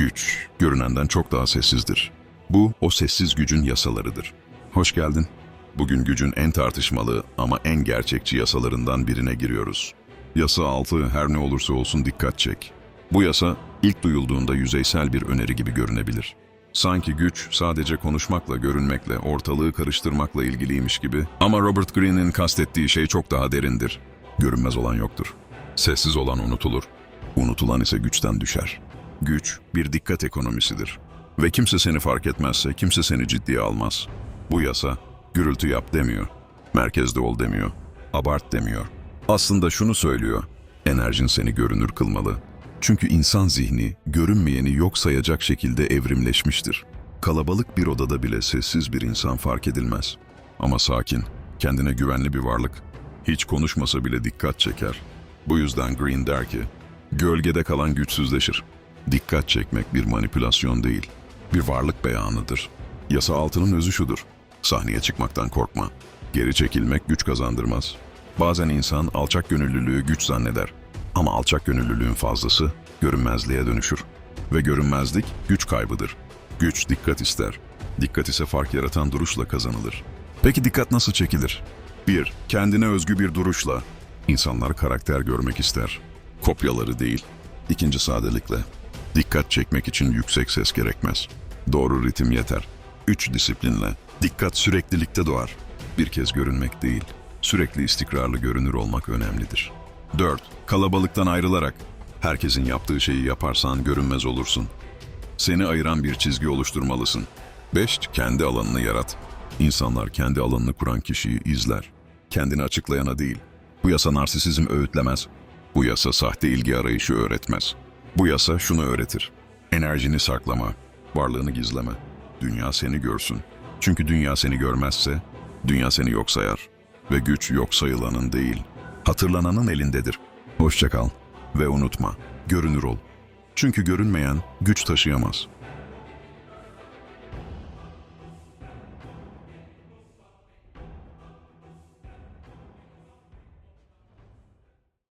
Güç, görünenden çok daha sessizdir. Bu, o sessiz gücün yasalarıdır. Hoş geldin. Bugün gücün en tartışmalı ama en gerçekçi yasalarından birine giriyoruz. Yasa 6 her ne olursa olsun dikkat çek. Bu yasa ilk duyulduğunda yüzeysel bir öneri gibi görünebilir. Sanki güç sadece konuşmakla, görünmekle, ortalığı karıştırmakla ilgiliymiş gibi ama Robert Greene'in kastettiği şey çok daha derindir. Görünmez olan yoktur. Sessiz olan unutulur. Unutulan ise güçten düşer. Güç bir dikkat ekonomisidir. Ve kimse seni fark etmezse kimse seni ciddiye almaz. Bu yasa gürültü yap demiyor. Merkezde ol demiyor. Abart demiyor. Aslında şunu söylüyor. Enerjin seni görünür kılmalı. Çünkü insan zihni görünmeyeni yok sayacak şekilde evrimleşmiştir. Kalabalık bir odada bile sessiz bir insan fark edilmez. Ama sakin, kendine güvenli bir varlık. Hiç konuşmasa bile dikkat çeker. Bu yüzden Green der ki, gölgede kalan güçsüzleşir. Dikkat çekmek bir manipülasyon değil, bir varlık beyanıdır. Yasa altının özü şudur, sahneye çıkmaktan korkma. Geri çekilmek güç kazandırmaz. Bazen insan alçak gönüllülüğü güç zanneder. Ama alçak gönüllülüğün fazlası görünmezliğe dönüşür. Ve görünmezlik güç kaybıdır. Güç dikkat ister. Dikkat ise fark yaratan duruşla kazanılır. Peki dikkat nasıl çekilir? 1. Kendine özgü bir duruşla. İnsanlar karakter görmek ister. Kopyaları değil. İkinci sadelikle. Dikkat çekmek için yüksek ses gerekmez. Doğru ritim yeter. 3. Disiplinle. Dikkat süreklilikte doğar. Bir kez görünmek değil. Sürekli istikrarlı görünür olmak önemlidir. 4. Kalabalıktan ayrılarak. Herkesin yaptığı şeyi yaparsan görünmez olursun. Seni ayıran bir çizgi oluşturmalısın. 5. Kendi alanını yarat. İnsanlar kendi alanını kuran kişiyi izler. Kendini açıklayana değil. Bu yasa narsisizm öğütlemez. Bu yasa sahte ilgi arayışı öğretmez. Bu yasa şunu öğretir. Enerjini saklama, varlığını gizleme. Dünya seni görsün. Çünkü dünya seni görmezse, dünya seni yok sayar. Ve güç yok sayılanın değil, hatırlananın elindedir. Hoşça kal ve unutma, görünür ol. Çünkü görünmeyen güç taşıyamaz.